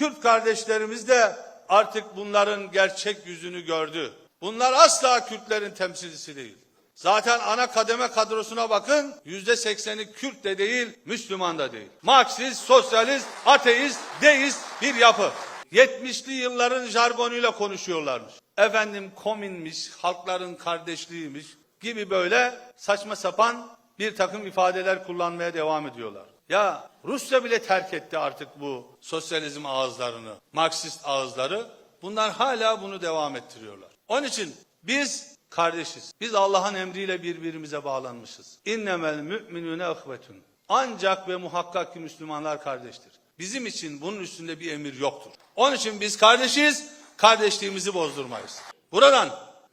Kürt kardeşlerimiz de artık bunların gerçek yüzünü gördü. Bunlar asla Kürtlerin temsilcisi değil. Zaten ana kademe kadrosuna bakın yüzde sekseni Kürt de değil, Müslüman da değil. Marksist, sosyalist, ateist, deist bir yapı. 70'li yılların jargonuyla konuşuyorlarmış. Efendim komünmiş, halkların kardeşliğiymiş gibi böyle saçma sapan bir takım ifadeler kullanmaya devam ediyorlar. Ya Rusya bile terk etti artık bu sosyalizm ağızlarını, Marksist ağızları. Bunlar hala bunu devam ettiriyorlar. Onun için biz kardeşiz. Biz Allah'ın emriyle birbirimize bağlanmışız. İnnemel müminüne ihvetun. Ancak ve muhakkak ki Müslümanlar kardeştir. Bizim için bunun üstünde bir emir yoktur. Onun için biz kardeşiz, kardeşliğimizi bozdurmayız. Buradan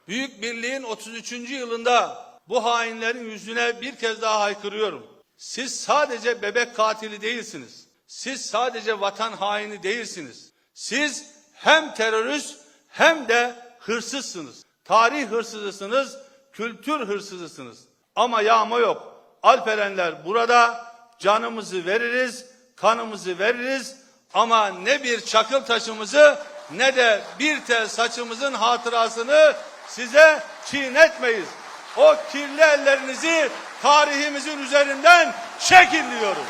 Büyük Birliğin 33. yılında bu hainlerin yüzüne bir kez daha haykırıyorum. Siz sadece bebek katili değilsiniz. Siz sadece vatan haini değilsiniz. Siz hem terörist hem de hırsızsınız. Tarih hırsızısınız, kültür hırsızısınız. Ama yağma yok. Alperenler burada canımızı veririz, kanımızı veririz ama ne bir çakıl taşımızı ne de bir tel saçımızın hatırasını size çiğnetmeyiz. O kirli ellerinizi tarihimizin üzerinden çekin diyorum.